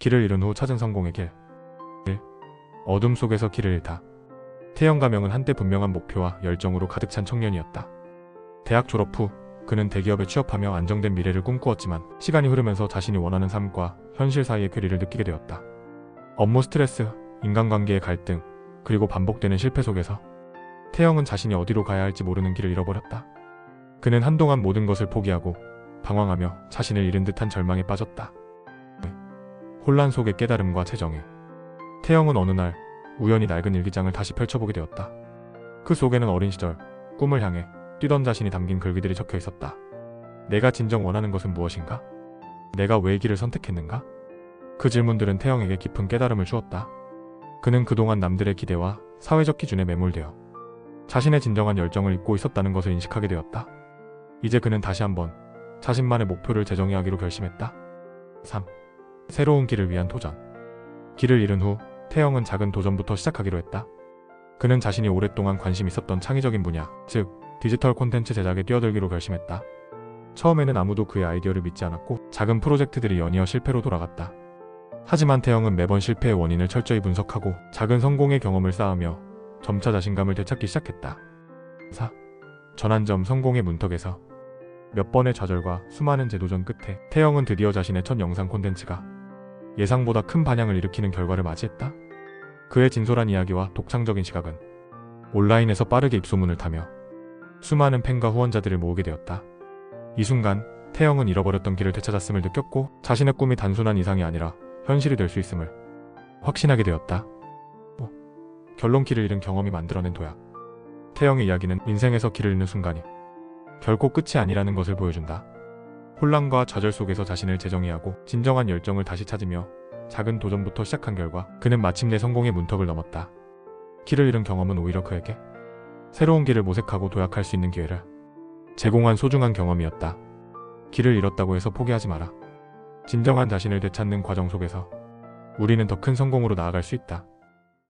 길을 잃은 후 찾은. 1. 어둠 속에서 길을 잃다. 태영 가명은 한때 분명한 목표와 열정으로 가득 찬 청년이었다. 대학 졸업 후 그는 대기업에 취업하며 안정된 미래를 꿈꾸었지만 시간이 흐르면서 자신이 원하는 삶과 현실 사이의 괴리를 느끼게 되었다. 업무 스트레스, 인간관계의 갈등, 그리고 반복되는 실패 속에서 태영은 자신이 어디로 가야 할지 모르는 길을 잃어버렸다. 그는 한동안 모든 것을 포기하고 방황하며 자신을 잃은 듯한 절망에 빠졌다. 혼란 속의 깨달음과 재정애. 태영은 어느 날 우연히 낡은 일기장을 다시 펼쳐보게 되었다. 그 속에는 어린 시절 꿈을 향해 뛰던 자신이 담긴 글귀들이 적혀 있었다. 내가 진정 원하는 것은 무엇인가? 내가 왜이 길을 선택했는가? 그 질문들은 태영에게 깊은 깨달음을 주었다. 그는 그동안 남들의 기대와 사회적 기준에 매몰되어 자신의 진정한 열정을 잊고 있었다는 것을 인식하게 되었다. 이제 그는 다시 한번 자신만의 목표를 재정의하기로 결심했다. 3. 새로운 길을 위한 도전. 길을 잃은 후 태영은 작은 도전부터 시작하기로 했다. 그는 자신이 오랫동안 관심 있었던 창의적인 분야, 즉 디지털 콘텐츠 제작에 뛰어들기로 결심했다. 처음에는 아무도 그의 아이디어를 믿지 않았고 작은 프로젝트들이 연이어 실패로 돌아갔다. 하지만 태영은 매번 실패의 원인을 철저히 분석하고 작은 성공의 경험을 쌓으며 점차 자신감을 되찾기 시작했다. 4. 전환점 성공의 문턱에서 몇 번의 좌절과 수많은 재도전 끝에 태영은 드디어 자신의 첫 영상 콘텐츠가 예상보다 큰 반향을 일으키는 결과를 맞이했다. 그의 진솔한 이야기와 독창적인 시각은 온라인에서 빠르게 입소문을 타며 수많은 팬과 후원자들을 모으게 되었다. 이 순간 태영은 잃어버렸던 길을 되찾았음을 느꼈고 자신의 꿈이 단순한 이상이 아니라 현실이 될 수 있음을 확신하게 되었다. 뭐, 결론 길을 잃은 경험이 만들어낸 도약. 태영의 이야기는 인생에서 길을 잃는 순간이 결코 끝이 아니라는 것을 보여준다. 혼란과 좌절 속에서 자신을 재정의하고 진정한 열정을 다시 찾으며 작은 도전부터 시작한 결과 그는 마침내 성공의 문턱을 넘었다. 길을 잃은 경험은 오히려 그에게 새로운 길을 모색하고 도약할 수 있는 기회를 제공한 소중한 경험이었다. 길을 잃었다고 해서 포기하지 마라. 진정한 자신을 되찾는 과정 속에서 우리는 더 큰 성공으로 나아갈 수 있다.